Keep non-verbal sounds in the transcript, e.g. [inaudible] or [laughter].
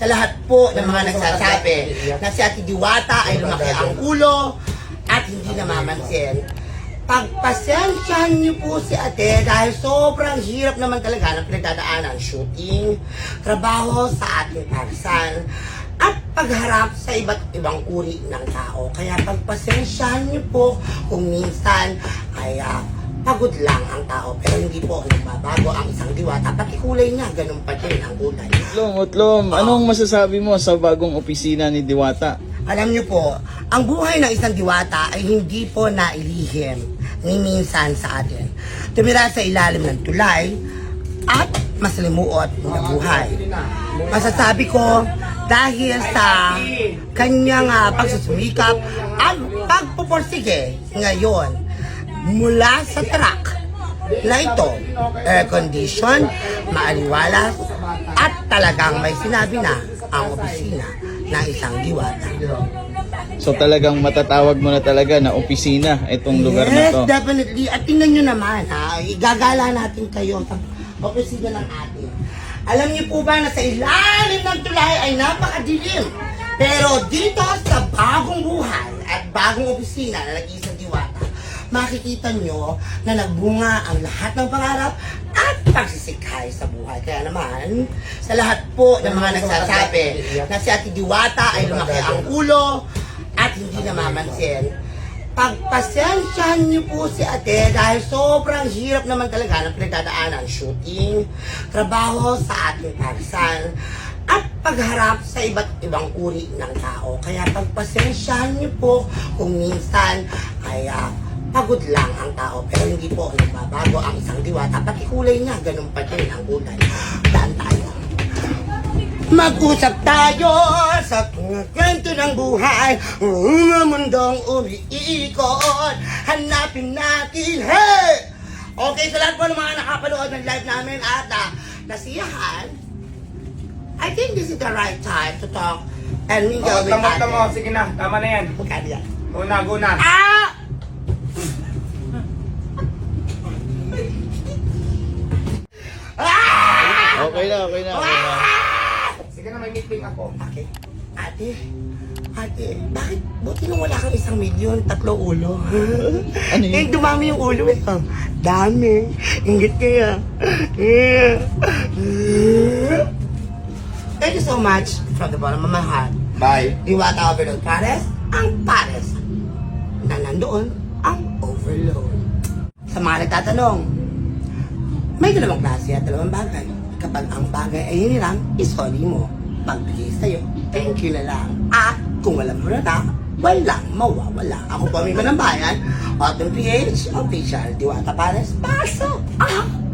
sa lahat po ng mga nagsasabi na si Ate Diwata ay lumaki ang ulo at hindi namamansin. Pagpasensyahan niyo po si ate dahil sobrang hirap naman talaga ng pinagdadaanan. Shooting, trabaho sa ating parisan, at pagharap sa iba't ibang uri ng tao. Kaya pagpasensyahan niyo po kung minsan ay ah, pagod lang ang tao. Pero hindi po nagbabago ang isang diwata. Pati kulay niya, ganun pa din ang kulay. Utlom, Utlom, anong masasabi mo sa bagong opisina ni Diwata? Alam niyo po, ang buhay ng isang diwata ay hindi po nailihim ni minsan sa atin. Tumira sa ilalim ng tulay at masalimuot na buhay. Masasabi ko, dahil sa kanyang uh, pagsusumikap at pagpupursige ngayon mula sa truck na ito, air condition, maaliwalas, at talagang may sinabi na ang opisina ng isang diwata. So talagang matatawag mo na talaga na opisina itong lugar na yes, to. definitely. At tingnan nyo naman, ha, igagala natin kayo sa opisina ng atin. Alam niyo po ba na sa ilalim ng tulay ay napakadilim. Pero dito sa bagong buhay at bagong opisina na nag-iisang diwata, makikita nyo na nagbunga ang lahat ng pangarap at pagsisikhay sa buhay. Kaya naman, sa lahat po ng mga nagsasabi na si Ate Diwata ay lumaki ang ulo at hindi namamansin, pagpasensyahan niyo po si ate dahil sobrang hirap naman talaga ng pinagdadaanan. Shooting, trabaho sa ating parisan, at pagharap sa iba't ibang uri ng tao. Kaya pagpasensyahan niyo po kung minsan ay ah, pagod lang ang tao. Pero hindi po nagbabago ang isang diwata. Pati kulay niya, ganun pa din ang kulay. Daan tayo. Mag-usap tayo sa kwento ng buhay Mga mundong umiikot Hanapin natin, hey! Okay, sa lahat po ng mga nakapanood ng live namin at uh, nasiyahan I think this is the right time to talk and mingle Oh, with tama, ate. tama. Sige na, tama na yan. Magkano yan? Guna, guna. Ah! Okay na, okay na, okay na. Sige na, may meeting ako. Ate, ate, ate, bakit buti nung wala kang isang milyon, tatlo ulo? [laughs] Ano yun? Eh, dumami yung ulo eh. Oh, dami. Ingit kaya. Yeah. [laughs] Thank you so much from the bottom of my heart. Bye. Diwata Overload Pares, ang Pares na nandoon ang overload. Sa mga nagtatanong, may dalawang klase at dalawang bagay. Kapag ang bagay ay hiniram, isoli mo. Pagbigay sa'yo, thank you na lang. At kung walang murata, walang mawawala. Ako po ang ng bayan, Autumn PH, official, Diwata Pares, pasok! Ah!